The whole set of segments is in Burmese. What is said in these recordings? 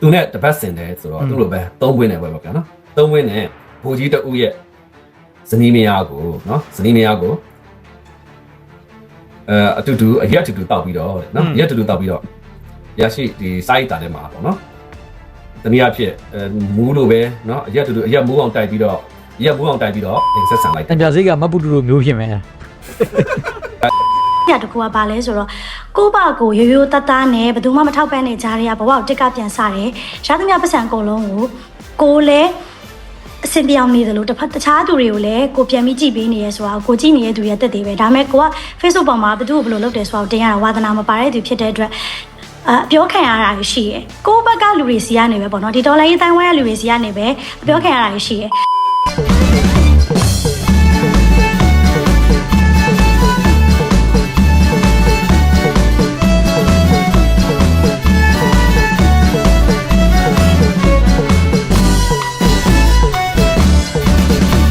သူနဲ့တပတ်စင်တယ်ဆိုတော့သူ့လိုပဲသုံးပွင့်တယ်ပဲပေါ့ဗျာနော်သုံးပွင့်နဲ့ဘူကြီးတဦးရဲ့ဇနီးမယားကိုနော်ဇနီးမယားကိုအဲအတူတူအရက်အတူတူတောက်ပြီးတော့တဲ့နော်အရက်အတူတူတောက်ပြီးတော့ရရှိဒီစိုက်တာထဲမှာပေါ့နော်တနည်းအားဖြင့်အဲမူးလိုပဲနော်အရက်အတူတူအရက်မူးအောင်တိုက်ပြီးတော့အရက်မူးအောင်တိုက်ပြီးတော့အိမ်ဆက်ဆံလိုက်တံပြစိတ်ကမပုတူလိုမျိုးဖြစ်မယ် ညတကူကဘာလဲဆိုတော့ကိုယ့်ဘာကိုရိုးရိုးတတ်တာနဲ့ဘယ်သူမှမထောက်ပံ့နေကြတဲ့ဘဝကိုတက်ကပြန်စားတယ်။ရှားသမျှပတ်စံအကုန်လုံးကိုကိုယ်လည်းအစင်ပြောင်းနေတယ်လို့တစ်ဖက်တခြားသူတွေကိုလည်းကိုပြန်ပြီးကြည့်ပေးနေရဲဆိုတာကိုကြည့်နေတဲ့သူတွေတက်သေးပဲဒါပေမဲ့ကိုက Facebook ပေါ်မှာဘယ်သူ့ကိုဘယ်လိုလုပ်တယ်ဆိုတာကိုတင်ရတာဝါသနာမပါတဲ့သူဖြစ်တဲ့အတွက်အပြောခံရတာရှိရယ်ကိုယ့်ဘက်ကလူတွေစီကနေပဲပေါ့နော်ဒီဒေါ်လာရေးတိုင်းဝဲကလူတွေစီကနေပဲအပြောခံရတာရှိရယ်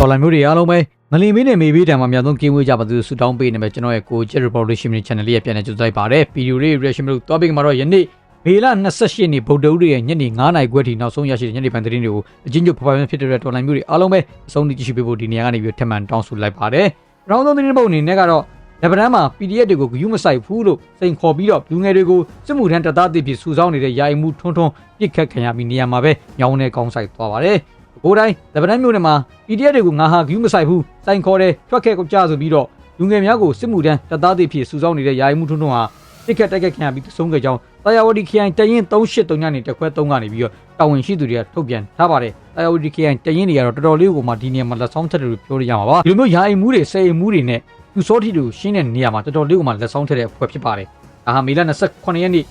တော်လိုင်းမျိုးတွေအားလုံးပဲငလင်မေးနဲ့မေးပေးတံမှာအများဆုံးကင်းဝေးကြပါသူဆူတောင်းပေးနေမယ်ကျွန်တော်ရဲ့ကို Jet Revolution Channel လေးရဲ့ပြန်နေကြိုးစားပါတယ်ဗီဒီယိုလေး reaction လို့တွားပေးမှာတော့ယနေ့မေလ28ရက်နေ့ဗုဒ္ဓဦးရဲ့ညနေ9:00နာရီခွဲထိနောက်ဆုံးရရှိတဲ့ညနေပိုင်းသတင်းတွေကိုအချင်းချင်းဖဖဖဖြစ်တဲ့တော်လိုင်းမျိုးတွေအားလုံးပဲအဆုံးထိကြည့်ရှုပေးဖို့ဒီနေရာကနေပြီးထပ်မံတောင်းဆိုလိုက်ပါတယ်။နောက်ဆုံးသတင်းပုတ်အနေနဲ့ကတော့လက်ဗရန်မှာ PDF တွေကိုဂယူးမဆိုင်ဘူးလို့စိန်ခေါ်ပြီးတော့လူငယ်တွေကိုစစ်မှုထမ်းတပ်သားတွေဖြစ်စုဆောင်းနေတဲ့ယာယီမှုထွန်းထွန်းပြစ်ခတ်ခံရပြီးနေရာမှာပဲညောင်းနေကောင်းဆိုင်သွားပါတယ်။ ကိုတိုင်းလက်ဗရန်မြို့နယ်မှာ PDF တွေကိုငါဟာဂယူးမဆိုင်ဘူးစိုင်ခေါ်တယ်ထွက်ခဲ့ကြဆိုပြီးတော့လူငယ်များကိုစစ်မှုထမ်းတပ်သားတွေဖြစ်စုဆောင်းနေတဲ့ယာယီမှုထွန်းထွန်းဟာပြစ်ခတ်တိုက်ခတ်ခံရပြီးသုံးခဲ့ကြောင်းတာယာဝတီခရိုင်တရင်383ညနေတက်ခွဲ3ကနေပြီးတော့တာဝန်ရှိသူတွေကထုတ်ပြန်ထားပါတယ်။တာယာဝတီခရိုင်တရင်တွေကတော့တော်တော်လေးကိုမှဒီနေရာမှာလက်ဆောင်ချက်တွေပြောရရမှာပါ။ဒီလိုမျိုးယာယီမှုတွေစေယီမှုတွေနဲ့သူစောတိတွေကိုရှင်းတဲ့နေရာမှာတော်တော်လေးကိုမှလက်ဆောင်ထက်တဲ့အဖွဲ့ဖြစ်ပါတယ်။ဒါဟာမေလ28ရက်နေ့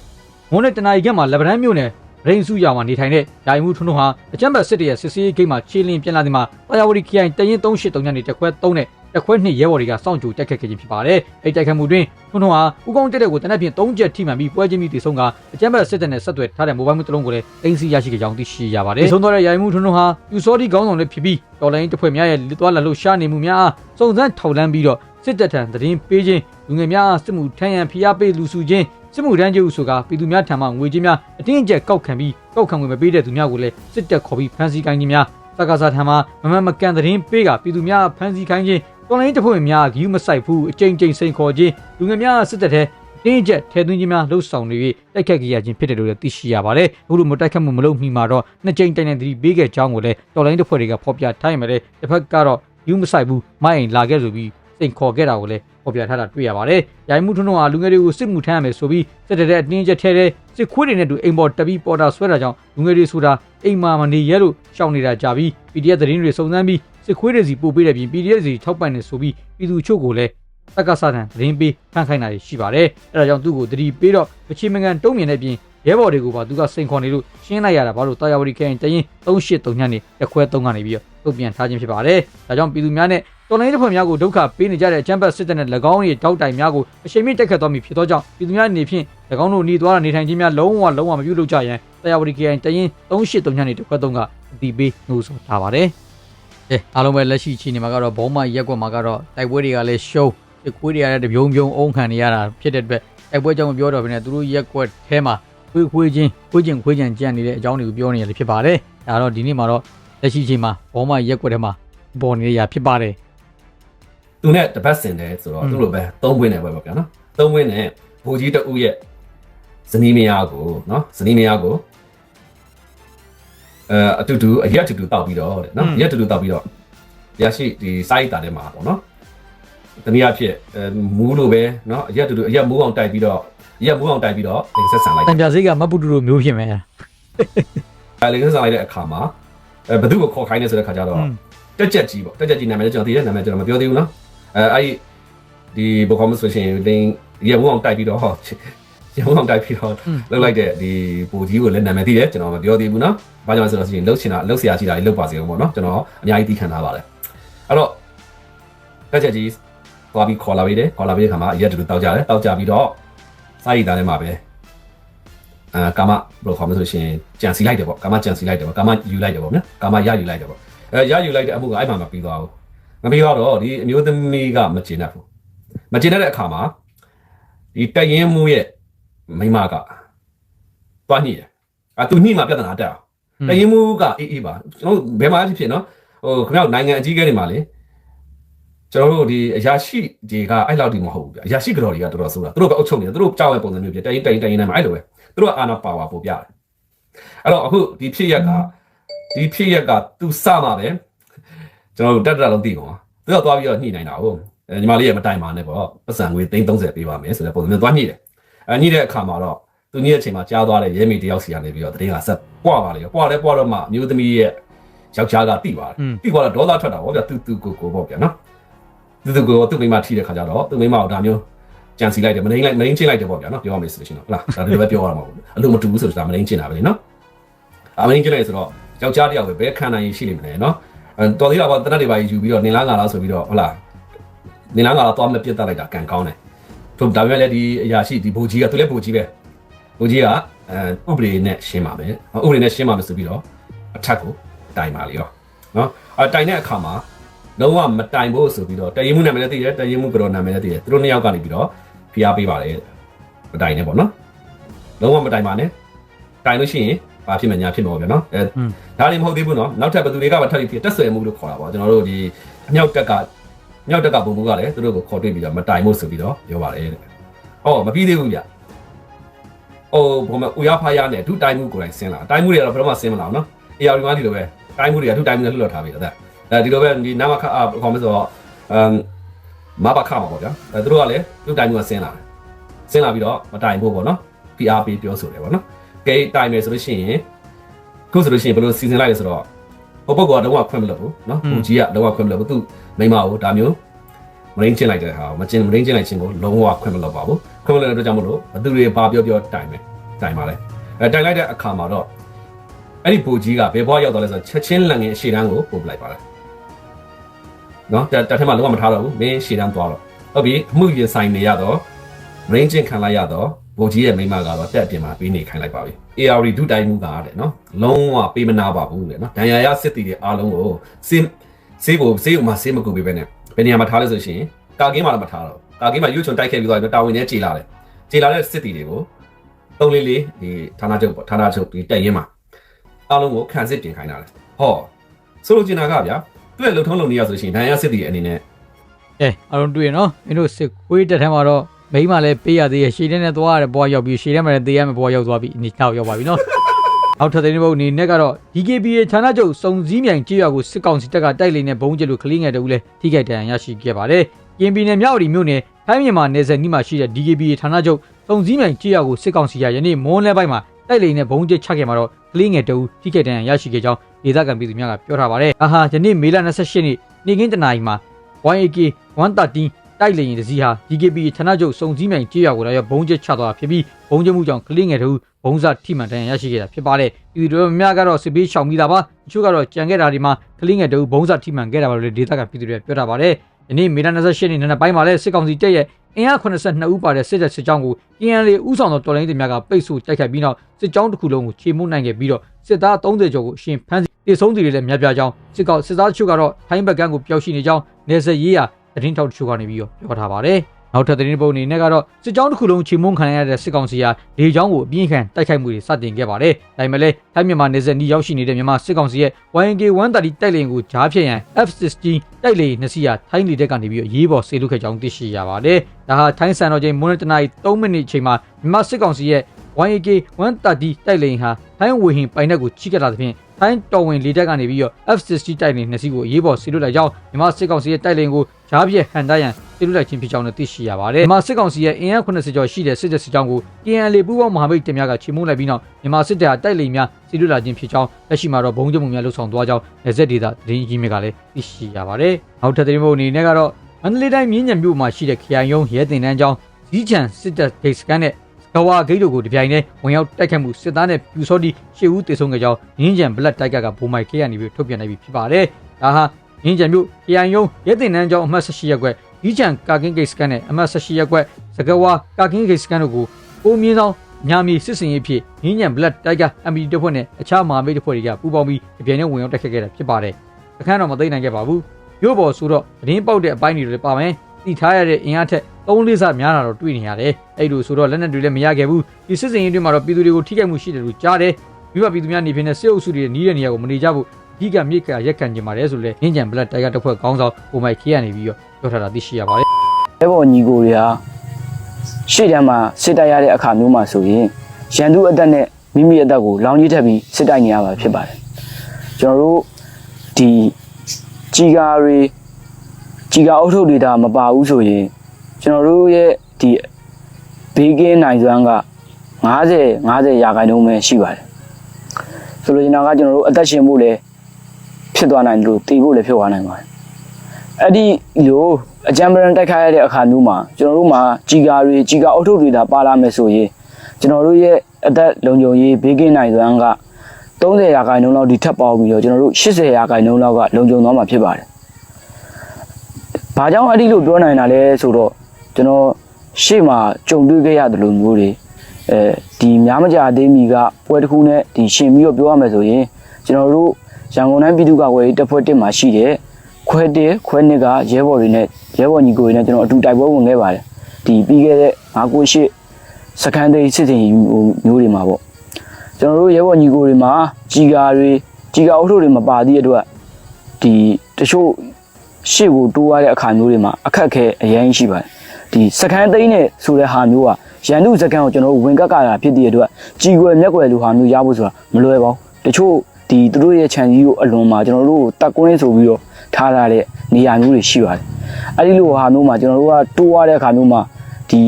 မွန်းနဲ့တနာရီခန့်မှာလက်ဗရန်မြို့နယ် ရိန်စုရွာမှာနေထိုင်တဲ့ယာယီမှုထွန်းထွန်းဟာအကြမ်းဖက်စစ်တပ်ရဲ့စစ်စေးဂိတ်မှာခြေလင်းပြန်လာဒီမှာတာယာဝတီခရိုင်တရင်383ညနေတက်ခွဲ3နဲ့တက်ခွဲ2ရဲဘော်တွေကစောင့်ကြိုတက်ခတ်ခဲ့ခြင်းဖြစ်ပါတယ်။အဲဒီတက်ခတ်မှုတွင်ထွန်းထွန်းဟာဥကောင်းတက်တဲ့ကိုတနက်ဖြန်3ချက်ထိမှန်ပြီးပွဲချင်းပြီးတည်ဆုံးကအကြမ်းဖက်စစ်တပ်နဲ့ဆက်သွယ်ထားတဲ့မိုဘိုင်းမှုတစ်လုံးကိုလည်းတင်စီရရှိခဲ့ကြောင်းသိရှိရပါတယ်။ဆုံးသောတဲ့ယာယီမှုထွန်းထွန်းဟာယူစောဒီခေါင်းဆောင်လည်းဖြစ်ပြီးတော်လိုင်းတစ်ဖွဲ့များရဲ့သွားလာလှုပ်ရှားနေမှုများအားစုံစမ်းထောက်လှမ်းပြီးတော့စစ်တပ်ထံသတင်းပေးခြင်းလူငယ်များအားစစ်မှုထမ်းရန်ဖိအားပေးလူစုခြင်း စစ်မှုထမ်းကျုပ်ဆိုကပြည်သူများထံမှငွေကြေးများအတင်းအကျပ်ကောက်ခံပြီးကောက်ခံငွေမပေးတဲ့သူများကိုလည်းစစ်တပ်ခေါ်ပြီးဖမ်းဆီးခိုင်းခြင်းများတက္ကသထံမှမမမကန်သတင်းပေးကပြည်သူများဖမ်းဆီးခိုင်းခြင်းတော်လိုင်းတစ်ဖွဲ့များဂီယူမဆိုင်ဘူးအကြိမ်ကြိမ်စိန်ခေါ်ခြင်းလူငယ်များစစ်တပ်ထဲတင်းကျပ်ထဲသွင်းခြင်းများလှုပ်ဆောင်နေ၍တိုက်ခတ်ကြရခြင်းဖြစ်တယ်လို့လည်းသိရှိရပါတယ်။အခုလိုမတိုက်ခတ်မှုမလုပ်မိမှာတော့နှစ်ကြိမ်တိုင်တိုင်သတိပေးခဲ့ကြောင်းကိုလည်းတော်လိုင်းတစ်ဖွဲ့တွေကဖော်ပြထားရမယ်လေ။တစ်ဖက်ကတော့ယူမဆိုင်ဘူးမိုင်းလာခဲ့ဆိုပြီးစိန်ခေါ်ခဲ့တာကိုလည်းဖော်ပြထားတာတွေ့ရပါတယ်။ရိုင်မှုထွန်းထွန်းဟာလူငယ်တွေကိုစစ်မှုထမ်းရမယ်ဆိုပြီးစစ်တပ်တဲ့အတင်းကျပ်ထဲတဲ့စစ်ခွေးတွေနဲ့တူအိမ်ပေါ်တက်ပြီးပေါ်တာဆွဲတာကြောင့်လူငယ်တွေဆိုတာအိမ်မှာမနေရဲလို့ရှောင်နေတာကြပြီး PDF သတင်းတွေစုံစမ်းပြီးစစ်ခွေးတွေစီပို့ပေးတဲ့ပြင် PDF စီထောက်ပံ့နေဆိုပြီးပြည်သူချို့ကိုလည်းတက္ကသတန်သတင်းပေးဖန်ခိုင်းတာတွေရှိပါတယ်။အဲဒါကြောင့်သူ့ကိုသတိပေးတော့မချေမကန်တုံးမြင်တဲ့ပြင်ရဲဘော်တွေကိုပါသူကစိန်ခေါ်နေလို့ရှင်းလိုက်ရတာဘာလို့တာယာဝတီခရိုင်တရင်383ညနေရက်ခွဲ3ကနေပြီးတော့တုတ်ပြန်ထားခြင်းဖြစ်ပါတယ်။ဒါကြောင့်ပြည်သူများနဲ့ တော်လိုင်းတစ်ဖွဲ့များကိုဒုက္ခပေးနေကြတဲ့အချမ်းဘတ်စစ်တပ်နဲ့၎င်းရဲ့တောက်တိုင်များကိုအချိန်မြင့်တက်ခတ်သွားပြီဖြစ်သောကြောင့်ပြည်သူများအနေဖြင့်၎င်းတို့နေသွားတာနေထိုင်ခြင်းများလုံးဝလုံးဝမပြုလုပ်ကြရန်တာယာဝတီခရိုင်တရင်383ညနေတစ်ခွဲ3ကအတီးပေးနှိုးဆော်ထားပါတယ်။အဲအားလုံးပဲလက်ရှိချိန်နေမှာကတော့ဘောမရက်ကွက်မှာကတော့တိုက်ပွဲတွေကလည်းရှုံးဒီခွေးတွေကလည်းတပြုံပြုံအုံခံနေရတာဖြစ်တဲ့အတွက်တိုက်ပွဲကြောင့်မပြောတော့ဘဲနဲ့သူတို့ရက်ကွက်ထဲမှာခွေးခွေးချင်းခွေးချင်းခွေးချင်းကြံ့နေတဲ့အကြောင်းတွေကိုပြောနေရတယ်ဖြစ်ပါတယ်။ဒါတော့ဒီနေ့မှာတော့လက်ရှိချိန်မှာဘောမရက်ကွက်ထဲမှာပေါ်နေရဖြစ်ပါတယ် သူနဲ့တပတ်စင်တယ်ဆိုတော့သူ့လိုပဲသုံးပွင့်တယ်ပဲပေါ့ဗျာနော်သုံးပွင့်နဲ့ဘူကြီးတဦးရဲ့ဇနီးမယားကိုနော်ဇနီးမယားကိုအဲအတူတူအရက်အတူတူတောက်ပြီးတော့တဲ့နော်အရက်အတူတူတောက်ပြီးတော့ရရှိဒီစိုက်တာထဲမှာပေါ့နော်တနည်းအားဖြင့်အဲမူးလိုပဲနော်အရက်အတူတူအရက်မူးအောင်တိုက်ပြီးတော့အရက်မူးအောင်တိုက်ပြီးတော့အိမ်ဆက်ဆံလိုက်တံပြစိတ်ကမပုတူလိုမျိုးဖြစ်မယ်အဲလေဆက်ဆံလိုက်တဲ့အခါမှာအဲဘသူ့ကိုခေါ်ခိုင်းနေဆိုတဲ့ခါကျတော့တက်ချက်ကြီးပေါ့တက်ချက်ကြီးနာမည်ကျွန်တော်သိတဲ့နာမည်ကျွန်တော်မပြောသေးဘူးနော် အဲအဲ့ဒီဒီဘကောမဆိုရှင်တင်းရမုံအောင်တိုက်ပြီးတော့ရမုံအောင်တိုက်ပြီးတော့လှုပ်လိုက်တဲ့ဒီပိုကြီးကိုလည်းနာမည်သိတယ်ကျွန်တော်မပြောသေးဘူးနော်ဘာကြောင့်လဲဆိုတော့ရှင်လှုပ်ချင်တာလှုပ်เสียရှိတာတွေလှုပ်ပါစေဦးပေါ့နော်ကျွန်တော်အများကြီးသိခံထားပါတယ်အဲ့တော့တက်ချက်ကြီးသွားပြီးခေါ်လာပြီးတယ်ခေါ်လာပြီးတဲ့ခါမှာရက်တူတူတောက်ကြတယ်တောက်ကြပြီးတော့စာရီသားထဲမှာပဲအာကာမဘယ်လိုခေါ်မလဲဆိုရှင်ကြံစီလိုက်တယ်ပေါ့ကာမကြံစီလိုက်တယ်ပေါ့ကာမယူလိုက်တယ်ပေါ့နော်ကာမရယူလိုက်တယ်ပေါ့အဲရယူလိုက်တဲ့အမှုကအဲ့မှာမပြီးသွားဘူး မပြီးတော့ဒီအမျိုးသမီးကမကျေနပ်ဘူးမကျေနပ်တဲ့အခါမှာဒီတက်ရင်မှုရဲ့မိမကတွားညှိတယ်အဲသူညှိမှပြဿနာတက်အောင်တရင်မှုကအေးအေးပါကျွန်တော်ဘယ်မှာဖြစ်ဖြစ်နော်ဟိုခင်ဗျားနိုင်ငံအကြီးအကဲတွေမှာလေကျွန်တော်တို့ဒီအရာရှိတွေကအဲ့လောက်ဒီမဟုတ်ဘူးဗျအရာရှိကြော်တွေကတော်တော်ဆိုတာသူတို့ပဲအုပ်ချုပ်နေတယ်သူတို့ကြောက်တဲ့ပုံစံမျိုးဖြစ်တိုင်းတိုင်းတိုင်းတိုင်းမှာအဲ့လိုပဲသူတို့ကအာနာပါဝါပို့ပြတယ်အဲ့တော့အခုဒီဖြစ်ရက်ကဒီဖြစ်ရက်ကသူစမှာပဲ ကျွန်တော်တို့တက်တက်လုံးသိပါမှာသူကသွားပြီးတော့ညှိနိုင်တာဟုတ်ညီမလေးရဲ့မတိုင်ပါနဲ့ပေါ့ပတ်စံငွေ330ပေးပါမယ်ဆိုတဲ့ပုံစံမျိုးသွားညှိတယ်အဲညှိတဲ့အခါမှာတော့သူညှိတဲ့အချိန်မှာကြားသွားတဲ့ရဲမေတယောက်စီကနေပြီးတော့တရင်ကဆက်ပွားပါလေပွားလဲပွားတော့မှမျိုးသမီးရဲ့ယောက်ျားကတိပါတယ်တိသွားတော့ဒေါသထွက်တာပေါ့ဗျာသူသူကိုကိုပေါ့ဗျာနော်သူသူကိုသူ့မိမထိတဲ့ခါကျတော့သူ့မိမကိုဒါမျိုးကြံစီလိုက်တယ်မရင်းလိုက်မရင်းချင်းလိုက်တယ်ပေါ့ဗျာနော်ပြောရမယ်ဆိုလို့ရှိရင်တော့ဟုတ်လားဒါဒီလိုပဲပြောရမှာပေါ့အလိုမတူဘူးဆိုတော့ဒါမရင်းချင်းတာပဲလေနော်အမရင်းချင်းလိုက်ဆိုတော့ယောက်ျားတယောက်ပဲဘယ်ခံနိုင်ရှိနေမလဲနော်အဲ တော်သေးတာပေါ့တနက်တွေပါယူပြီးတော့နင်လားငါလားဆိုပြီးတော့ဟုတ်လားနင်လားငါလားသွားမပြတ်တက်လိုက်တာကန်ကောင်းတယ်သူဒါပေမဲ့လည်းဒီအရာရှိဒီဘူကြီးကသူလည်းဘူကြီးပဲဘူကြီးကအဲဥပဒေနဲ့ရှင်းပါမယ်ဥပဒေနဲ့ရှင်းပါမယ်ဆိုပြီးတော့အထက်ကိုတိုင်ပါလေရောနော်အတိုင်တဲ့အခါမှာလုံးဝမတိုင်ဖို့ဆိုပြီးတော့တရင်မှုနာမည်လည်းသိတယ်တရင်မှုကတော့နာမည်လည်းသိတယ်သူတို့နှစ်ယောက်ကနေပြီးတော့ဖိအားပေးပါတယ်မတိုင်နဲ့ပေါ့နော်လုံးဝမတိုင်ပါနဲ့တိုင်လို့ရှိရင် ဘာဖြစ်မှညာဖြစ်မှာပေါ့ဗျာနော်အဲဒါလည်းမဟုတ်သေးဘူးနော်နောက်ထပ်ဘယ်သူတွေကမှထပ်ပြီးတက်ဆွဲမှုလို့ခေါ်တာပေါ့ကျွန်တော်တို့ဒီအမြောက်တက်ကမြောက်တက်ကပုံမှုကလည်းသူတို့ကိုခေါ်တွေ့ပြီးတော့မတိုင်ဖို့ဆိုပြီးတော့ပြောပါတယ်တဲ့ဟောမပြီးသေးဘူးဗျဟိုဘုံမဦးရဖားရနဲ့ဒုတိုင်မှုကိုယ်တိုင်ဆင်းလာတိုင်မှုတွေကတော့ဘယ်တော့မှဆင်းမလာဘူးနော်အေယာဒီမှာဒီလိုပဲတိုင်မှုတွေကဒုတိုင်မှုနဲ့လှုပ်လှော်ထားပြီးတော့တဲ့အဲဒီလိုပဲဒီနာမခအခေါ်မဆိုတော့အမ်မဘခမှာပေါ့ဗျာအဲသူတို့ကလည်းဒုတိုင်မှုကဆင်းလာတယ်ဆင်းလာပြီးတော့မတိုင်ဖို့ပေါ့နော် PR ပေးပြောဆိုတယ်ပေါ့နော် ကဲတိုင်မယ်ဆိုလို့ရှိရင်ခုဆိုလို့ရှိရင်ဘယ်လိုစီစဉ်လိုက်လဲဆိုတော့ဟိုပုဂ္ဂိုလ်ကတော့ခွင့်မလုပ်ဘူးနော်ဘူကြီးကတော့ခွင့်မလုပ်ဘူးသူမိမကိုဒါမျိုးမရင်းချင်းလိုက်တဲ့ဟာကိုမချင်းမရင်းချင်းလိုက်ခြင်းကိုလုံးဝခွင့်မလုပ်ပါဘူးခွင့်မလုပ်တဲ့အတွက်ကြောင့်မလို့ဘသူတွေဘာပြောပြောတိုင်မယ်တိုင်ပါလေအဲတိုင်လိုက်တဲ့အခါမှာတော့အဲ့ဒီဘူကြီးကဘယ်ဘွားရောက်တော့လဲဆိုတော့ချက်ချင်းလန်ငယ်ရှေ့တန်းကိုပို့ပလိုက်ပါလေနော်တတထက်မှလုံးဝမထားတော့ဘူးမင်းရှေ့တန်းသွားတော့ဟုတ်ပြီအမှုရင်ဆိုင်နေရတော့မရင်းချင်းခံလိုက်ရတော့ ဘိုကြီးရဲ့မိမကတော့တက်ပြင်မှာပေးနေခိုင်းလိုက်ပါပြီ AR ဒုတိုင်းမှုကတဲ့နော်လုံးဝပေးမနာပါဘူးတဲ့နော်ဒဏ်ရာရစစ်တီတွေအားလုံးကိုစေးစေးကိုစေးကိုမှစေးမကူပေးပဲနဲ့ဘယ်နေရာမှာထားလဲဆိုရှင်ကာကင်းမှာလည်းမထားတော့ကာကင်းမှာရွှေချုံတိုက်ခဲ့ပြီးတော့တာဝန်နဲ့ကြေလာတယ်ကြေလာတဲ့စစ်တီတွေကိုတုံးလေးလေးဒီဌာနချုပ်ပေါ့ဌာနချုပ်ဒီတက်ရင်မှာအားလုံးကိုခံစစ်ပြင်ခိုင်းတာလေဟောဆိုလိုချင်တာကဗျာသူ့ရဲ့လုံထုံးလုံနေရဆိုရှင်ဒဏ်ရာစစ်တီအနေနဲ့အဲအားလုံးတွေ့ရနော်မင်းတို့စစ်ခွေးတက်ထဲမှာတော့ မိန်းမလည်းပေးရသေးရဲ့ရှေ့ထဲနဲ့သွားရတဲ့ဘွားရောက်ပြီးရှေ့ထဲမှာလည်းသေးရမယ့်ဘွားရောက်သွားပြီးအနေနောက်ရောက်ပါပြီနော်နောက်ထပ်တဲ့ဘုံအနေနဲ့ကတော့ DKBA ဌာနချုပ်စုံစည်းမြိုင်ကြေးရွာကိုစစ်ကောင်စီတပ်ကတိုက်လေနဲ့ဘုံကျလို့ကလေးငယ်တူလည်းထိခိုက်ဒဏ်ရာရရှိခဲ့ပါတယ်။ကင်ပီနယ်မြောက်ရီမြို့နယ်ထိုင်းမြန်မာနယ်စပ်နီးမှာရှိတဲ့ DKBA ဌာနချုပ်စုံစည်းမြိုင်ကြေးရွာကိုစစ်ကောင်စီကယနေ့မွန်းလဲပိုင်းမှာတိုက်လေနဲ့ဘုံကျချခဲ့မှာတော့ကလေးငယ်တူထိခိုက်ဒဏ်ရာရရှိခဲ့ကြောင်းဒေသခံပြည်သူများကပြောထားပါတယ်။အာဟာယနေ့မေလ28ရက်နေ့နေ့ကင်းတနာရီမှာ YAK 113 တိုက်လေရင်တစည်းဟာ DKB ဌာနချုပ်စုံစည်းမြိုင်ကြေးရွာကိုလာရောက်ဘုံကျချသွားဖြစ်ပြီးဘုံကျမှုကြောင့်ကလေးငယ်တို့ဘုံစားထိမှန်တန်ရရှိခဲ့တာဖြစ်ပါတယ်။ဒီတို့များကတော့စစ်ပေးရှောင်ပြီးတာပါ။တချို့ကတော့ကြံခဲ့တာဒီမှာကလေးငယ်တို့ဘုံစားထိမှန်ခဲ့တာပါလို့ဒေသကပြည်သူတွေပြောတာပါတယ်။ယနေ့မေလ28ရက်နေ့နေ့ပိုင်းမှာလဲစစ်ကောင်စီတပ်ရဲ့အင်အား82ဦးပါတဲ့စစ်တပ်စစ်ကြောင်းကို KNL ဥဆောင်သောတော်လိုင်းတွေများကပိတ်ဆို့တိုက်ခိုက်ပြီးနောက်စစ်ကြောင်းတစ်ခုလုံးကိုချေမှုန်းနိုင်ခဲ့ပြီးတော့စစ်သား30ကျော်ကိုအရှင်ဖမ်းဆီးတည်ဆုံးသူတွေလည်းများပြားကြောင်းစစ်ကောင်စစ်သားတချို့ကတော့ထိုင်းဘက်ကန်းကိုပျောက်ရှိနေကြောင်းနေဆက်ရေးရ သတင်းထောက်တချို့ကနေပြီးတော့ပြောထားပါတယ်။နောက်ထပ်သတင်းပုံအနေနဲ့ကတော့စစ်ကြောင်းတစ်ခုလုံးချေမှုန်းခံရတဲ့စစ်ကောင်စီဟာလေကြောင်းကိုအပြင်းထန်တိုက်ခိုက်မှုတွေစတင်ခဲ့ပါတယ်။ဒါပေမဲ့လည်းထိုင်းမြန်မာနယ်စပ်နီးရောက်ရှိနေတဲ့မြန်မာစစ်ကောင်စီရဲ့ YNK 130တိုက်လေယာဉ်ကိုကြားဖြတ်ရန် F16 တိုက်လေယာဉ်နှစ်စီးဟာထိုင်းလေတပ်ကနေပြီးတော့ရေးပေါ်ဆေးလုခဲ့ကြောင်းသိရှိရပါတယ်။ဒါဟာထိုင်းစံတော်ချိန်မွန်းတနာရီ3မိနစ်အချိန်မှာမြန်မာစစ်ကောင်စီရဲ့ YAK 130တိုက်လေယာဉ်ဟာထိုင်းဝေဟင်ပိုင်နက်ကိုချိကတာသဖြင့်ထိုင်းတော်ဝင်လေတပ်ကနေပြီးတော့ F60 တိုက်လေယာဉ်နှစ်စီးကိုအရေးပေါ်ဆေးလွတ်လိုက်ကြောင်းမြန်မာစစ်ကောင်စီရဲ့တိုက်လေယာဉ်ကို ဂျားပြည့်ဟန်တိုင်းရန်ဆေးလွတ်လိုက်ခြင်းဖြစ်ကြောင်းလည်းသိရှိရပါတယ်မြန်မာစစ်ကောင်စီရဲ့အင်အား80ကျော်ရှိတဲ့စစ်တပ်စစ်ကြောင်းကို KNL ပူးပေါင်းမဟာမိတ်တပ်များကချေမှုန်းလိုက်ပြီးနောက်မြန်မာစစ်တပ်တိုက်လေယာဉ်များဆေးလွတ်လာခြင်းဖြစ်ကြောင်းလက်ရှိမှာတော့ဘုံကျမှုများလှုပ်ဆောင်သွားကြောင်းလက်ဆက်ဒေသသတင်းကြီးမြစ်ကလည်းသိရှိရပါတယ်နောက်ထပ်သတင်းပုံအနေနဲ့ကတော့မန္တလေးတိုင်းမြင်းညံမြို့မှာရှိတဲ့ခရိုင်ရုံးရဲတင်တန်းကျောင်းဇီးချန်စစ်တပ်ဂိတ်စကန်နဲ့ကဝါဂိတ်တို့ကိုတပြိုင်တည်းဝင်ရောက်တိုက်ခတ်မှုစစ်သားနဲ့ပြူစောတိရှေ့ဦးတေဆုံးကြကြောင်းရင်းကြံဘလက်တိုက်ကကဘိုမိုက်ခေရနေပြီးထုတ်ပြန်လိုက်ပြီးဖြစ်ပါတယ်။ဒါဟာ ရင်းကြံမြို့ခရိုင်ရုံးရဲတင်တန်းကျောင်းအမှတ်18ရပ်ကွက်ဒီချန်ကာကင်းဂိတ်စကန်နဲ့အမှတ်18ရပ်ကွက်စကဝါကာကင်းဂိတ်စကန်တို့ကိုပုံမြင့်ဆောင်ညာမီစစ်စင်ရေးဖြစ်ရင်းကြံဘလက်တိုက်က MD တပ်ဖွဲ့နဲ့အခြားမဟာမိတ်တပ်ဖွဲ့တွေကပူးပေါင်းပြီးတပြိုင်တည်းဝင်ရောက်တိုက်ခတ်ခဲ့တာဖြစ်ပါတယ်။အခန်းတော့မသိနိုင်ခဲ့ပါဘူး။မြို့ပေါ်ဆိုတော့သတင်းပေါက်တဲ့အပိုင်းတွေလည်းပါမယ်။တည်ထားရတဲ့အင်အားထက်3လေးစားများတာတော့တွေ့နေရတယ်အဲ့လိုဆိုတော့လက်နက်တွေလည်းမရခဲ့ဘူးဒီစစ်စင်ရေးတွေမှာတော့ပြည်သူတွေကိုထိခိုက်မှုရှိတယ်လို့ကြားတယ်မိဘပြည်သူများနေဖြစ်တဲ့စစ်အုပ်စုတွေနီးတဲ့နေရာကိုမနေကြဘူး အဓိကမြစ်ကရက်ခံကြပါတယ်ဆိုလဲငင်းကြံဘလက်တိုက်ကတစ်ဖွဲ့ခေါင်းဆောင်ပုံမိုက်ခေကနေပြီးတော့ပြောထားတာသိရှိရပါတယ်အဲဘော်ညီကိုတွေဟာရှေ့တန်းမှာစစ်တိုက်ရတဲ့အခါမျိုးမှာဆိုရင်ရန်သူအသက်နဲ့မိမိအသက်ကိုလောင်ကြီးထက်ပြီးစစ်တိုက်နေရမှာဖြစ်ပါတယ်ကျွန်တော်တို့ဒီကြီးကားတွေကြီးကားအုပ်ထုပ်တွေဒါမပါဘူးဆိုရင်ကျွန်တော်တို့ရဲ့ဒီဘေးကင်းနိုင်စွမ်းက90 50ရာခိုင်နှုန်းပဲရှိပါတယ်ဆိုလိုချင်တာကကျွန်တော်တို့အသက်ရှင်ဖို့လည်း ဖြစ်သွားနိုင်တယ်လို့သိဖို့လည်းဖြစ်သွားနိုင်ပါတယ်အဲ့ဒီလိုအကြံပရန်တိုက်ခိုက်ရတဲ့အခါမျိုးမှာကျွန်တော်တို့မှာကြီးကားတွေကြီးကားအုတ်ထုတ်တွေဒါပါလာမယ်ဆိုရင်ကျွန်တော်တို့ရဲ့အသက်လုံခြုံရေးဘေးကင်းနိုင်စွမ်းက30ရာခိုင်နှုန်းလောက်ဒီထပ်ပေါပြီးတော့ကျွန်တော်တို့80ရာခိုင်နှုန်းလောက်ကလုံခြုံသွားမှာဖြစ်ပါတယ်။ဘာကြောင့်အဲ့ဒီလိုပြောနိုင်တာလဲဆိုတော့ကျွန်တော်ရှေ့မှာကြုံတွေ့ခဲ့ရတယ်လို့မျိုးတွေအဲဒီများမကြသေးမီကပွဲတစ်ခုနဲ့ဒီရှင်ပြီးတော့ပြောရမယ်ဆိုရင်ကျွန်တော်တို့ ရန်ကုန်တိုင်းပြည်သူ့ကာကွယ်ရေးတပ်ဖွဲ့တစ်မှာရှိတဲ့ခွဲ1ခွဲ2ကရဲဘော်တွေနဲ့ရဲဘော်ညီကိုတွေနဲ့ကျွန်တော်အတူတိုက်ပွဲဝင်ခဲ့ပါတယ်ဒီပြီးခဲ့တဲ့998စကန်သိန်းစစ်စင်ဟိုမျိုးတွေမှာပေါ့ကျွန်တော်တို့ရဲဘော်ညီကိုတွေမှာကြီးကာတွေကြီးကာအုပ်ထုပ်တွေမပါသည့်အတွက်ဒီတချို့ရှေ့ကိုတိုးရတဲ့အခါမျိုးတွေမှာအခက်အခဲအရင်ရှိပါတယ်ဒီစကန်သိန်းနဲ့ဆိုတဲ့ဟာမျိုးကရန်သူစကန်ကိုကျွန်တော်တို့ဝင်ကက်ကတာဖြစ်တဲ့အတွက်ကြီးကွယ်မျက်ကွယ်လိုဟာမျိုးရဖို့ဆိုတာမလွယ်ပါဘူးတချို့ ဒီသူတို့ရဲ့ခြံကြီးကိုအလွန်မှာကျွန်တော်တို့တက်ကွင်းဆိုပြီးတော့ထားရတဲ့နေရာမျိုးတွေရှိပါတယ်။အဲဒီလိုဟာမျိုးမှာကျွန်တော်တို့ကတိုးရတဲ့အခါမျိုးမှာဒီ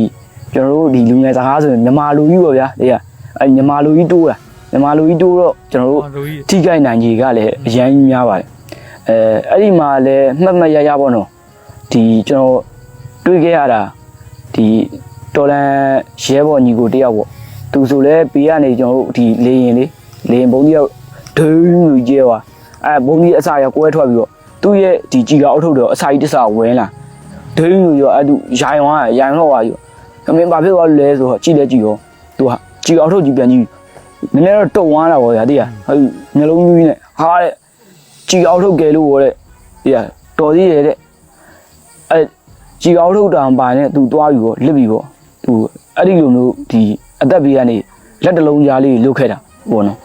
ကျွန်တော်တို့ဒီလူငယ်စကားဆိုရင်မြန်မာလူကြီးပေါ့ဗျာ။တဲ့ကအဲမြန်မာလူကြီးတိုးတာမြန်မာလူကြီးတိုးတော့ကျွန်တော်တို့ထိခိုက်နိုင်ကြီးကလည်းအရင်ကြီးများပါတယ်။အဲအဲ့ဒီမှာလည်းမှတ်မှတ်ရရပေါ့နော်။ဒီကျွန်တော်တွေးခဲ့ရတာဒီတော်လန်ရဲဘော်ညီကိုတယောက်ပေါ့။သူဆိုလဲပေးရနေကျွန်တော်တို့ဒီလေရင်လေးလေရင်ဘုံကြီးရောက် ဒိန်းလူကြီးရွာအဲဘုံကြီးအစာရကွဲထွက်ပြီးတော့သူ့ရဲ့ဒီကြီးကအုပ်ထုတ်တော့အစာကြီးတစ်စာဝင်းလာဒိန်းလို့ရောအဲ့သူရိုင်ဝါရိုင်တော့ပါရောခမင်းဘာဖြစ်သွားလဲဆိုတော့ကြည့်လဲကြည့်ရောသူကကြီးကအုပ်ထုတ်ကြီးပြန်ကြည့်နည်းနည်းတော့တုံသွားတာပေါ့ဗျာတိရဟုတ်မျိုးလုံးကြီးနဲ့ဟာတဲ့ကြီးကအုပ်ထုတ်ကယ်လို့ဟောတဲ့တိရတော်သေးရဲ့တဲ့အဲ့ကြီးကအုပ်ထုတ်တောင်ပါနဲ့သူသွားပြီးပေါ့လစ်ပြီးပေါ့သူအဲ့ဒီလိုမျိုးဒီအသက်ဘေးကနေလက်တလုံးကြားလေးလုတ်ခဲ့တာပေါ့နော်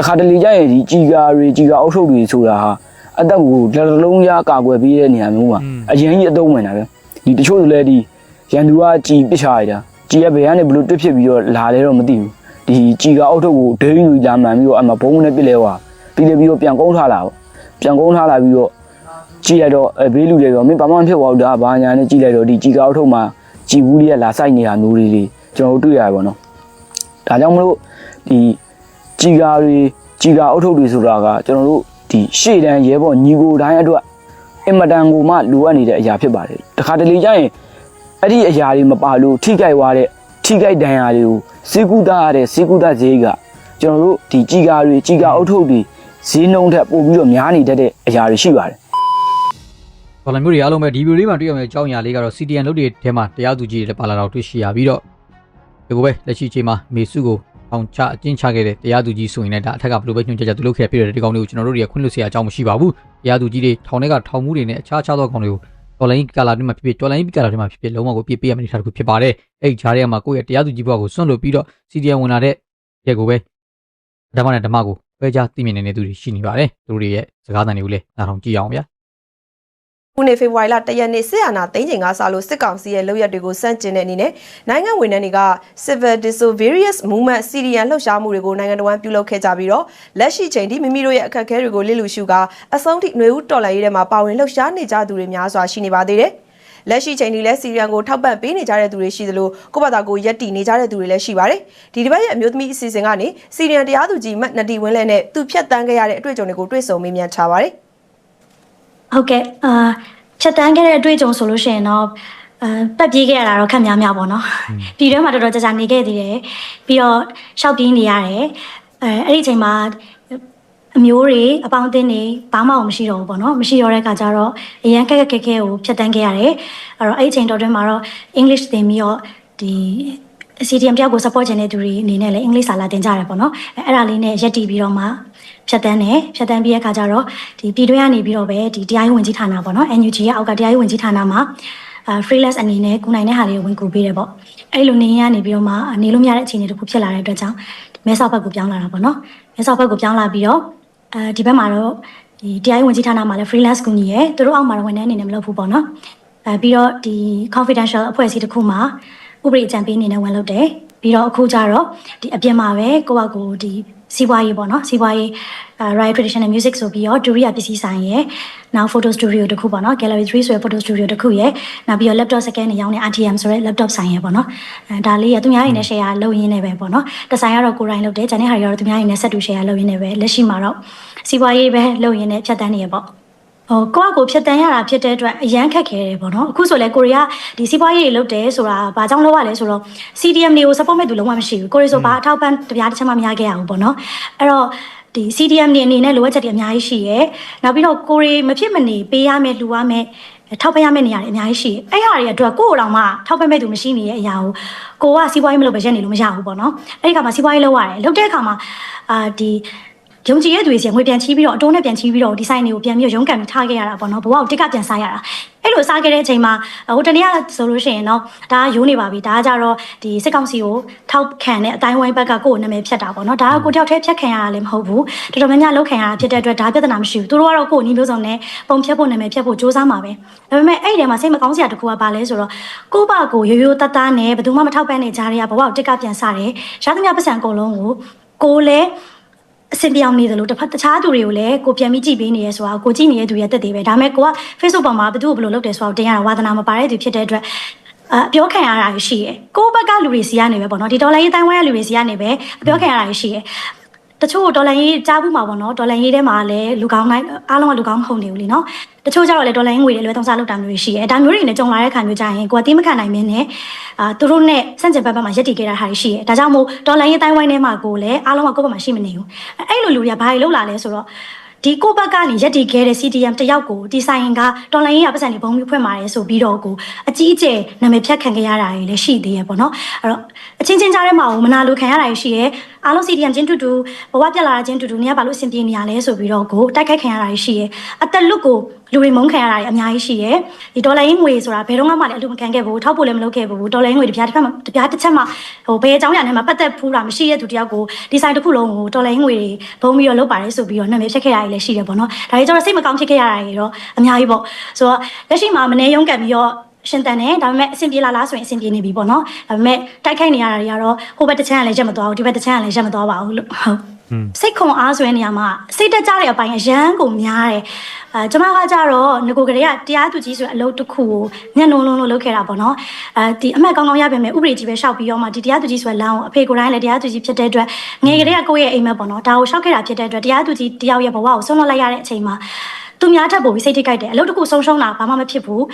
တခါတလေကျရင်ဒီကြီးကားတွေကြီးကားအုပ်ထုတ်တွေဆိုတာဟာအသက်ကိုလက်လုံးရကာကွယ်ပေးတဲ့နေရာမျိုးမှာအရင်ကြီးအသုံးဝင်တာပဲဒီတချို့ဆိုလဲဒီရန်သူကကြည်ပစ်ချရတာကြည်ရဘယ်ကနေဘလို့တွစ်ဖြစ်ပြီးတော့လာလဲတော့မသိဘူးဒီကြည်ကအုတ်ထုတ်ကိုဒိန်းလူလာမှန်ပြီးတော့အမှဘုံနဲ့ပစ်လဲသွားပြီးလေပြီးတော့ပြန်ကုန်းထားလာပေါ့ပြန်ကုန်းထားလာပြီးတော့ကြည်ရတော့အဲဘေးလူတွေတော့မင်းဘာမှမဖြစ်ပါဘူးဒါဘာညာနဲ့ကြည်လိုက်တော့ဒီကြည်ကအုတ်ထုတ်မှာကြည်ဘူးလေးကလာဆိုင်နေတာမျိုးလေးလေးကျွန်တော်တို့တွေ့ရတယ်ပေါ့နော်ဒါကြောင့်မလို့ဒီ ကြည်ကာတွေကြည်ကာအုတ်ထုတ်တွေဆိုတာကကျွန်တော်တို့ဒီရှေ့တန်းရဲဘော်ညီကိုတိုင်းအတွက်အင်မတန်ကိုမှလိုအပ်နေတဲ့အရာဖြစ်ပါတယ်တခါတလေကျရင်အဲ့ဒီအရာတွေမပါလို့ထိကြိုက်သွားတဲ့ထိကြိုက်ဒဏ်ရာတွေကိုစေကူတာရတဲ့စေကူတာဈေးကကျွန်တော်တို့ဒီကြီးကားတွေကြီးကားအုပ်ထုပ်တွေဈေးနှုန်းထက်ပိုပြီးတော့များနေတတ်တဲ့အရာတွေရှိပါတယ်ဘာလမျိုးတွေအားလုံးပဲဒီဗီဒီယိုလေးမှာတွေ့ရမယ့်အကြောင်းအရာလေးကတော့ CTN လုပ်တွေထဲမှာတရားသူကြီးတွေလည်းပါလာတော့တွေ့ရှိရပြီးတော့ဒီကိုပဲလက်ရှိအချိန်မှာမေစုကို ထောင်ချအကျဉ်းချခဲ့တဲ့တရားသူကြီးဆိုရင်လည်းဒါအထက်ကဘယ်လိုပဲညွှန်ကြားချက်သူလုပ်ခဲ့ဖြစ်တယ်ဒီကောင်တွေကိုကျွန်တော်တို့တွေကခွင့်လွှတ်စရာအကြောင်းမရှိပါဘူးတရားသူကြီးတွေထောင်ထဲကထောင်မှုတွေနဲ့အခြားခြားသောကောင်တွေကိုတော်လိုင်းကာလာတွေမှာဖြစ်ဖြစ်တော်လိုင်းကာလာတွေမှာဖြစ်ဖြစ်လုံးဝကိုပြည့်ပြည့်ရမယ့်အနေအထားတစ်ခုဖြစ်ပါတယ်အဲ့ဒီကြားထဲမှာကိုယ့်ရဲ့တရားသူကြီးဘဝကိုစွန့်လွတ်ပြီးတော့စီဒီယံဝင်လာတဲ့ရက်ကိုပဲဓမ္မနဲ့ဓမ္မကိုဖဲခြားသိမြင်နေတဲ့သူတွေရှိနေပါတယ်သူတို့ရဲ့စကားသံတွေကိုလည်းနားထောင်ကြည့်အောင်ဗျာ ခုနှစ်ဖေဖော်ဝါရီလတရက်နေ့စစ်အာဏာသိမ်းချိန်ကစလို့စစ်ကောင်စီရဲ့လုပ်ရက်တွေကိုစန့်ကျင်တဲ့အနေနဲ့နိုင်ငံဝန်ထမ်းတွေက Civil Disobedience Movement CDN လှုပ်ရှားမှုတွေကိုနိုင်ငံတော်ဝန်ပြုလုပ်ခဲ့ကြပြီးတော့လက်ရှိချိန်ထိမိမိတို့ရဲ့အခက်အခဲတွေကိုလစ်လူရှုကအဆုံးထိຫນွေဦးတော်လှန်ရေးထဲမှာပါဝင်လှုပ်ရှားနေကြသူတွေများစွာရှိနေပါသေးတယ်။လက်ရှိချိန်ထိလည်းစီရီယန်ကိုထောက်ပံ့ပေးနေကြတဲ့သူတွေရှိသလိုကိုယ့်ဘာသာကိုရက်တီနေကြတဲ့သူတွေလည်းရှိပါတယ်။ဒီတစ်ပတ်ရဲ့အမျိုးသမီးအစီအစဉ်ကနေစီရီယန်တရားသူကြီးမတ်နတီဝင်းလဲနဲ့သူဖြတ်တန်းခဲ့ရတဲ့အတွေ့အကြုံတွေကိုတွေ့ဆုံမေးမြန်းထားပါတယ်။ ဟုတ်ကဲ့အာဖြတ်တန်းခဲ့တဲ့အတွေ့အကြုံဆိုလို့ရှိရင်တော့အာတက်ပြေးခဲ့ရတာတော့ခက်များများပေါ့နော်ပြည်တွင်းမှာတော်တော်ကြာကြာနေခဲ့သေးတယ်ပြီးတော့ရှောက်ပြေးနေရတယ်အဲအဲ့ဒီအချိန်မှာအမျိုးတွေအပေါင်းအသင်းတွေဘာမှမရှိတော့ဘူးပေါ့နော်မရှိတော့တဲ့အခါကျတော့အရန်ခက်ခက်ခဲခဲကိုဖြတ်တန်းခဲ့ရတယ်အဲ့တော့အဲ့ဒီအချိန်တော်တွင်းမှာတော့ English သင်ပြီးတော့ဒီ CDM တယောက်ကို support ချင်တဲ့သူတွေအနေနဲ့လည်းအင်္ဂလိပ်စာလာသင်ကြရတယ်ပေါ့နော်အဲအဲ့ဒါလေးနဲ့ရက်တီပြီးတော့မှ ဖြတ်တန်းတယ်ဖြတ်တန်းပြီးတဲ့အခါကျတော့ဒီပြည်တွင်းကနေပြီးတော့ပဲဒီတရားရေးဝန်ကြီးဌာနပေါ့နော် NUG ရဲ့အောက်ကတရားရေးဝန်ကြီးဌာနမှာအာ freelance အနေနဲ့ကိုနိုင်တဲ့ဟာတွေကိုဝင်ကူပေးတယ်ပေါ့အဲ့လိုနေရနေပြီးတော့မှနေလို့မရတဲ့အခြေအနေတစ်ခုဖြစ်လာတဲ့အတွက်ကြောင့်ဒီမဲဆောက်ဘက်ကိုပြောင်းလာတာပေါ့နော်မဲဆောက်ဘက်ကိုပြောင်းလာပြီးတော့အဲဒီဘက်မှာတော့ဒီတရားရေးဝန်ကြီးဌာနမှာလည်း freelance ကူညီရယ်သူတို့အောက်မှာတော့ဝန်ထမ်းအနေနဲ့မလုပ်ဘူးပေါ့နော်အဲပြီးတော့ဒီ confidential အဖွဲ့အစည်းတစ်ခုမှာဥပဒေအကြံပေးအနေနဲ့ဝင်လုပ်တယ်ပြီးတော့အခုကျတော့ဒီအပြင်မှာပဲကိုယ့်ဘက်ကိုဒီ စီးပွားရေးပေါ့နော်စီးပွားရေး Riot Traditional Music ဆိုပြီးတော့ဒူရီယာပစ္စည်းဆိုင်ရယ်နောက် photo studio တစ်ခုပေါ့နော် Gallery 3ဆိုရယ် photo studio တစ်ခုရယ်နောက်ပြီးတော့ laptop second နဲ့ရောင်းတဲ့ RTM ဆိုရယ် laptop ဆိုင်ရယ်ပေါ့နော်အဲဒါလေးရသူများရင်းနဲ့ share လုပ်ရင်းနဲ့ပဲပေါ့နော်တဆိုင်ကတော့ကိုယ်တိုင်လုပ်တယ်ဂျန်တဲ့ဟာတွေကတော့သူများရင်းနဲ့ဆက်တူ share လုပ်ရင်းနဲ့ပဲလက်ရှိမှာတော့စီးပွားရေးပဲလုပ်ရင်းနဲ့ဖြတ်တန်းနေရပေါ့ ဟိုကိုယ့်အကိုဖြစ်တန်းရတာဖြစ်တဲ့အတွက်အရန်ခက်ခဲတယ်ပေါ့နော်အခုဆိုလဲကိုရီးယားဒီစီးပွားရေးတွေလုပ်တယ်ဆိုတာဘာကြောင့်လုပ်ရလဲဆိုတော့ CDM တွေကို support မဲ့သူလုံးဝမရှိဘူးကိုရီးဆိုဘာအထောက်ပံ့တပြားတစ်ချက်မှမရခဲ့ရဘူးပေါ့နော်အဲ့တော့ဒီ CDM တွေအနေနဲ့လိုအပ်ချက်တွေအများကြီးရှိရယ်နောက်ပြီးတော့ကိုရီမဖြစ်မနေပေးရမယ်လှူရမယ်ထောက်ပံ့ရမယ့်နေရာတွေအများကြီးရှိတယ်။အဲ့ဟာတွေအတွက်ကိုယ့်အတော်မှထောက်ပံ့မဲ့သူမရှိနေတဲ့အရာကိုကိုကစီးပွားရေးမလုပ်ပဲရက်နေလို့မရဘူးပေါ့နော်။အဲ့ဒီခါမှာစီးပွားရေးလုပ်ရတယ်။လုပ်တဲ့အခါမှာအာဒီ ယုံကြည်ရဲ့သူတွေစီငွေပြန်ချီးပြီးတော့အတိုးနဲ့ပြန်ချီးပြီးတော့ဒီဆိုင်တွေကိုပြန်ပြီးရုန်းကန်ပြီးထားခဲ့ရတာပေါ့နော်ဘဝကိုတစ်ကပြန်စားရတာအဲ့လိုစားခဲ့တဲ့အချိန်မှာဟိုတနေ့ကဆိုလို့ရှိရင်တော့ဒါကယိုးနေပါပြီဒါကကြတော့ဒီစစ်ကောင်စီကိုထောက်ခံတဲ့အတိုင်းဝိုင်းဘက်ကကိုယ်နာမည်ဖြတ်တာပေါ့နော်ဒါကကိုတယောက်တည်းဖြတ်ခံရတာလည်းမဟုတ်ဘူးတော်တော်များများလောက်ခံရတာဖြစ်တဲ့အတွက်ဒါပြဿနာမရှိဘူးသူတို့ကတော့ကိုယ်နီးမျိုးစုံနဲ့ပုံဖြတ်ဖို့နာမည်ဖြတ်ဖို့စ조사မှာပဲဒါပေမဲ့အဲ့ဒီထဲမှာစိတ်မကောင်းစရာတစ်ခုကဘာလဲဆိုတော့ကိုယ့်ဘကိုရိုးရိုးတသားနဲ့ဘယ်သူမှမထောက်ပံ့နေကြတဲ့ဘဝကိုတစ်ကပြန်စားတယ်ရှားသမျှပတ်စံအကုန်လုံးကိုကိုယ်လည်း အဆင်ပြောင်းနေတယ်လို့တစ်ဖက်တခြားသူတွေကိုလည်းကိုပြန်ပြီးကြည့်ပေးနေရဲဆိုတာကိုကြည့်နေတဲ့သူရဲ့တက်သေးပဲဒါပေမဲ့ကိုက Facebook ပေါ်မှာဘယ်သူ့ကိုဘယ်လိုလုပ်တယ်ဆိုတာကိုတင်ရတာဝါသနာမပါတဲ့သူဖြစ်တဲ့အတွက်အပြောခံရတာရှိရယ်ကိုယ့်ဘက်ကလူတွေစီကနေပဲပေါ့နော်ဒီဒေါ်လာရေးတိုင်းဝဲလူတွေစီကနေပဲအပြောခံရတာရှိရယ် တချို့ဒေါ်လာရေးကြားဘူးမှာပေါ့နော်ဒေါ်လာရေးထဲမှာလည်းလူကောင်းတိုင်းအားလုံးကလူကောင်းမဟုတ်နေဘူးလीနော်တချို့ကျတော့လည်းဒေါ်လာရေးငွေတွေလွယ်သုံးစားလုပ်တာမျိုးရှိရယ်ဒါမျိုးတွေနဲ့ကြုံလာတဲ့ခါမျိုးကြရင်ကိုကတိမခံနိုင်မင်းနဲ့အာသူတို့နဲ့စန့်ကျင်ဘက်ဘက်မှာရက်တည်ခဲ့တာဟာရှိရယ်ဒါကြောင့်မို့ဒေါ်လာရေးတိုင်းဝိုင်းထဲမှာကိုလည်းအားလုံးကကိုယ့်ဘက်မှာရှိမနေဘူးအဲ့လိုလူတွေကဘာတွေလုပ်လာလဲဆိုတော့ ဒီကိုဘက်ကနေရက်တီခဲ့တဲ့ CDM တယောက်ကိုဒီဆိုင်ကတော်လိုင်းရေးရပတ်စံတွေဘုံပြီးဖွင့်ပါတယ်ဆိုပြီးတော့ကိုအကြီးအကျယ်နာမည်ဖြတ်ခံခဲ့ရတာတွေလည်းရှိသေးရပေါ့နော်အဲ့တော့အချင်းချင်းကြားထဲမှာမနာလိုခံရတာတွေရှိရဲအားလုံး CDM ချင်းတူတူဘဝပြက်လာတာချင်းတူတူနေရဘာလို့အဆင်ပြေနေရလဲဆိုပြီးတော့ကိုတိုက်ခိုက်ခံရတာတွေရှိရဲအသက်လွတ်ကို လူတွေမုန်းခံရတာတွေအများကြီးရှိရဲဒီဒေါ်လာရင်းငွေဆိုတာဘယ်တော့မှလည်းအလူမခံခဲ့ဘူးထောက်ဖို့လည်းမလုပ်ခဲ့ဘူးဒေါ်လာရင်းငွေတပြားတစ်ဖက်မှာတပြားတစ်ချက်မှဟိုဘယ်အကြောင်းအရာနဲ့မှပတ်သက်ဘူးတာမရှိတဲ့သူတယောက်ကိုဒီဆိုင်တစ်ခုလုံးကိုဒေါ်လာရင်းငွေတွေဘုံပြီးတော့လုပ်ပါတယ်ဆိုပြီးတော့နာမည်ဖြတ်ခဲ့ရတာတွေလည်းရှိတယ်ပေါ့နော်ဒါတွေကျတော့စိတ်မကောင်းဖြစ်ခဲ့ရတာတွေတော့အများကြီးပေါ့ဆိုတော့လက်ရှိမှာမနေရုံးကန်ပြီးတော့ရှင်တန်တယ်ဒါပေမဲ့အဆင်ပြေလာလားဆိုရင်အဆင်ပြေနေပြီပေါ့နော်ဒါပေမဲ့တိုက်ခိုက်နေရတာတွေကတော့ဟိုဘက်တစ်ချမ်းကလည်းရက်မသွားဘူးဒီဘက်တစ်ချမ်းကလည်းရက်မသွားပါဘူးလို့ဟုတ် စိတ်ခွန်အားဆိုတဲ့နေရာမှာစိတ်တက်ကြတဲ့အပိုင်းအရန်ကိုများတယ်အဲကျွန်မကကြတော့ငကိုကလေးကတရားသူကြီးဆိုတဲ့အလုပ်တစ်ခုကိုညံ့လုံးလုံးလို့လုပ်ခဲ့တာပေါ့နော်အဲဒီအမှတ်ကောင်းကောင်းရပြင်မဲ့ဥပဒေကြီးပဲရှောက်ပြီးတော့မှဒီတရားသူကြီးဆိုတဲ့လမ်းကိုအဖေကိုယ်တိုင်လည်းတရားသူကြီးဖြစ်တဲ့အတွက်ငယ်ကလေးကကိုယ့်ရဲ့အိမ်မက်ပေါ့နော်ဒါကိုရှောက်ခဲ့တာဖြစ်တဲ့အတွက်တရားသူကြီးတယောက်ရဲ့ဘဝကိုဆုံးလွတ်လိုက်ရတဲ့အချိန်မှာ သူများထပ်ပို့ပြီးစိတ်ထိခိုက်တယ်အလုပ်တစ်ခုဆုံးရှုံးတာဘာမှမဖြစ်ဘူး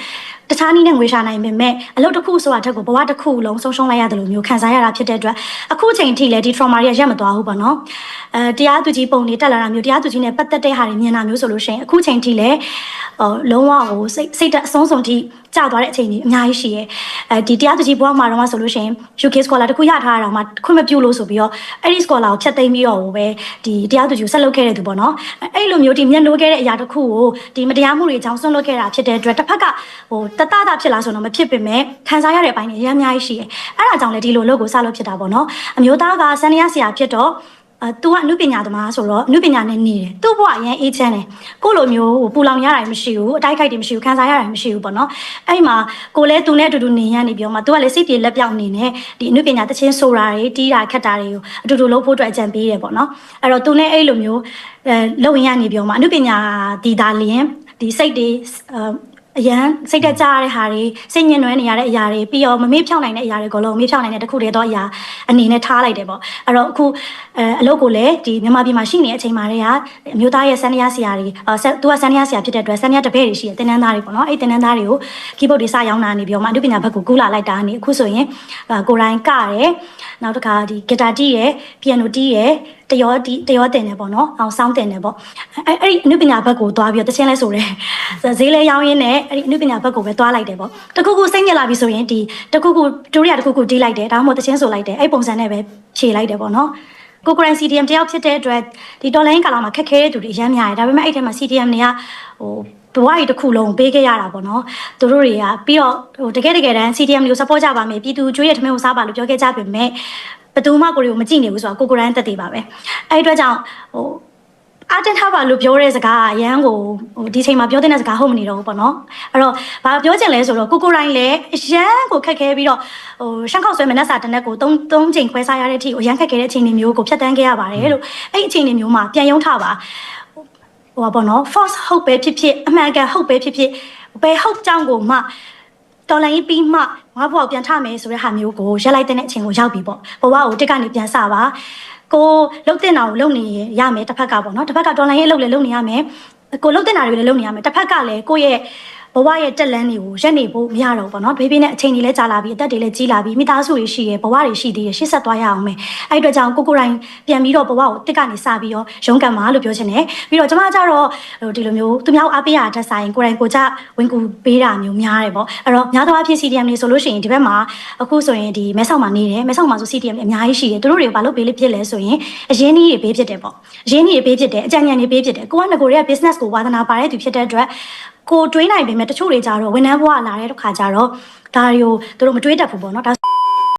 တခြားနည်းနဲ့ငွေရှာနိုင်ပေမဲ့အလုပ်တစ်ခုဆိုတာထက်ကိုဘဝတစ်ခုလုံးဆုံးရှုံးလိုက်ရတယ်လို့မျိုးခံစားရတာဖြစ်တဲ့အတွက်အခုချိန်ထိလည်းဒီ trauma တွေကရက်မသွားဘူးပေါ့နော်အဲတရားသူကြီးပုံနေတက်လာတာမျိုးတရားသူကြီးနဲ့ပတ်သက်တဲ့ဟာတွေမြင်တာမျိုးဆိုလို့ရှိရင်အခုချိန်ထိလည်းဟိုလုံးဝဟိုစိတ်စိတ်တက်အဆုံးစုံထိ ကြာသွားတဲ့အချိန်ကြီးအများကြီးရှိရဲအဲဒီတရားသူကြီးဘဝမှာတော့ဆိုလို့ရှိရင် UK scholar တခုရထားတာတော့မှခွင့်မပြုလို့ဆိုပြီးတော့အဲ့ဒီ scholar ကိုဖျက်သိမ်းပြီးတော့ပဲဒီတရားသူကြီးကိုဆက်လုပ်ခဲ့တဲ့သူပေါ့နော်အဲ့လိုမျိုးဒီမျက်နှိုးခဲ့တဲ့အရာတစ်ခုကိုဒီမတရားမှုတွေကြောင့်ဆွန့်လွတ်ခဲ့တာဖြစ်တဲ့အတွက်တစ်ဖက်ကဟိုတတတာဖြစ်လာဆိုတော့မဖြစ်ပေမဲ့ခံစားရတဲ့အပိုင်းတွေအများကြီးရှိရဲအဲ့ဒါကြောင့်လေဒီလိုလုပ်ကိုစလုပ်ဖြစ်တာပေါ့နော်အမျိုးသားကစန္ဒရဆရာဖြစ်တော့ အဲသူကအမှုပညာသမားဆိုတော့အမှုပညာနဲ့နေတယ်သူ့ဘဝအရင်အေးချမ်းတယ်ကိုလိုမျိုးပူလောင်ရတာမရှိဘူးအတိုက်ခိုက်တွေမရှိဘူးခံစားရတာမရှိဘူးပေါ့နော်အဲ့မှာကိုလည်းသူနဲ့အတူတူနေရနေပြောမှာသူကလည်းစိတ်ပြေလက်ပြောက်နေနေဒီအမှုပညာတချင်းဆိုတာတွေတီးတာခတ်တာတွေကိုအတူတူလုပ်ဖို့အတွက်အကြံပေးတယ်ပေါ့နော်အဲ့တော့သူနဲ့အဲ့လိုမျိုးအဲလုပ်ရင်ရနေပြောမှာအမှုပညာဒီသာလျင်ဒီစိတ်တွေ အဲအရန်စိတ်တက်ကြရတဲ့ဟာတွေစိတ်ညစ်နွမ်းနေရတဲ့အရာတွေပြီးတော့မမေ့ဖြောင်းနိုင်တဲ့အရာတွေကိုလုံးမေ့ဖြောင်းနိုင်တဲ့တစ်ခုတည်းသောအရာအနေနဲ့ထားလိုက်တယ်ပေါ့အဲ့တော့အခုအဲအလုပ်ကိုလည်းဒီမြန်မာပြည်မှာရှိနေတဲ့အချိန်မှာတည်းကအမျိုးသားရဲ့စန္ဒယာဆရာတွေအဲသူကစန္ဒယာဆရာဖြစ်တဲ့အတွက်စန္ဒယာတပည့်တွေရှိတယ်တင်နန်းသားတွေပေါ့နော်အဲ့တင်နန်းသားတွေကို keyboard တွေစရောင်းတာနေပြီးတော့မှအနုပညာဘက်ကိုကူးလာလိုက်တာနေအခုဆိုရင်ကိုရိုင်းကတယ်နောက်တစ်ခါဒီဂီတာတီးရယ်ပီယန်နိုတီးရယ်တရောတီးတရောတင်တယ်ပေါ့နော်အောင်ဆောင်းတင်တယ်ပေါ့အဲ့အဲ့ဒီအနုပညာဘက်ကိုသွားပြီးတော့တချင်းလဲဆိုတယ်ဈေးလဲရောင်းရင်းနဲ့အဲ့ဒီအနုပညာဘက်ကိုပဲသွားလိုက်တယ်ပေါ့တခုခုစိတ်ညစ်လာပြီဆိုရင်ဒီတခုခုတူရီယာတခုခုတီးလိုက်တယ်ဒါမှမဟုတ်တချင်းဆိုလိုက်တယ်အဲ့ပုံစံနဲ့ပဲခြေလိုက်တယ်ပေါ့နော်ကိုကိုရိုင်း CDM တယောက်ဖြစ်တဲ့အတွက်ဒီတော်လိုင်းကာလာမှာခက်ခဲတဲ့သူတွေအများများတယ်ဒါပေမဲ့အဲ့ထဲမှာ CDM တွေကဟိုဘဝကြီးတစ်ခုလုံးပေးခဲ့ရတာပေါ့နော်သူတို့တွေကပြီးတော့ဟိုတကယ်တကယ်တမ်း CDM တွေကို support ကြပါမယ်ပြည်သူကျွေးရထမင်းကိုစားပါလို့ပြောခဲ့ကြပေမဲ့ ဘယ်သူမှကိုတွေကိုမကြည့်နေဘူးဆိုတော့ကိုကိုရိုင်းတက်တည်ပါပဲအဲ့ဒီအတွက်ကြောင့်ဟိုအားတင်ထားပါလို့ပြောတဲ့စကားကအရန်ကိုဟိုဒီချိန်မှာပြောတဲ့စကားဟုတ်မနေတော့ဘူးပေါ့နော်အဲ့တော့ဘာပြောချင်လဲဆိုတော့ကိုကိုရိုင်းလည်းအရန်ကိုခက်ခဲပြီးတော့ဟိုရှမ်းခောက်ဆွဲမနက်စာတစ်နက်ကို3 3ချိန်ခွဲစားရတဲ့အထိကိုအရန်ခက်ခဲတဲ့အချိန်တွေမျိုးကိုဖြတ်တန်းခဲ့ရပါတယ်လို့အဲ့ဒီအချိန်တွေမျိုးမှာပြန်ရုံးထားပါဟိုပါပေါ့နော် false hope ပဲဖြစ်ဖြစ်အမှန်ကန် hope ပဲဖြစ်ဖြစ်ဘယ် hope ကြောင့်ကိုမှတော်လိုင်းပြီးမှ ငါဘဝကိုပြန်ထမယ်ဆိုတဲ့ဟာမျိုးကိုရက်လိုက်တဲ့အချိန်ကိုရောက်ပြီပေါ့ဘဝကိုတစ်ကနေပြန်စပါကိုလှုပ်တင်တာကိုလှုပ်နေရမယ်တစ်ဖက်ကပေါ့နော်တစ်ဖက်ကတော်လိုင်းရဲ့လှုပ်လေလှုပ်နေရမယ်ကိုလှုပ်တင်တာတွေလည်းလှုပ်နေရမယ်တစ်ဖက်ကလည်းကိုယ့်ရဲ့ ဘဝရဲ့တက်လန်းတွေကိုရက်နေဖို့မရတော့ဘူးပေါ့နော်ဘေးဘေးနဲ့အချိန်တွေလည်းကြာလာပြီအသက်တွေလည်းကြီးလာပြီမိသားစုတွေရှိရယ်ဘဝတွေရှိသေးရယ်ရှေ့ဆက်သွားရအောင်မယ်အဲ့ဒီအတွက်ကြောင့်ကိုကိုရိုင်းပြန်ပြီးတော့ဘဝကိုတစ်ကနေစပြီးတော့ရုန်းကန်ပါလို့ပြောချင်တယ်ပြီးတော့ကျွန်မကျတော့ဟိုဒီလိုမျိုးသူများကိုအားပေးရတဲ့တက်ဆိုင်ကိုရိုင်းကိုကြဝင်ကူပေးတာမျိုးများတယ်ပေါ့အဲ့တော့များသောအားဖြင့် CDM တွေဆိုလို့ရှိရင်ဒီဘက်မှာအခုဆိုရင်ဒီမဲဆောက်မှာနေတယ်မဲဆောက်မှာဆို CDM တွေအများကြီးရှိတယ်သူတို့တွေကိုဘာလို့ပေးလိဖြစ်လဲဆိုရင်အရင်းနှီးတွေပေးဖြစ်တယ်ပေါ့အရင်းနှီးတွေပေးဖြစ်တယ်အကြံဉာဏ်တွေပေးဖြစ်တယ်ကိုကငကိုတွေက business ကိုဝါသနာပါတဲ့သူဖြစ်တဲ့အတွက် ကိုတွေးနိုင်ပေမဲ့တချို့တွေကြတော့ဝန်ထမ်းဘဝလာတဲ့ခါကျတော့ဒါတွေကိုသူတို့မတွေးတတ်ဘူးပေါ့နော်ဒါ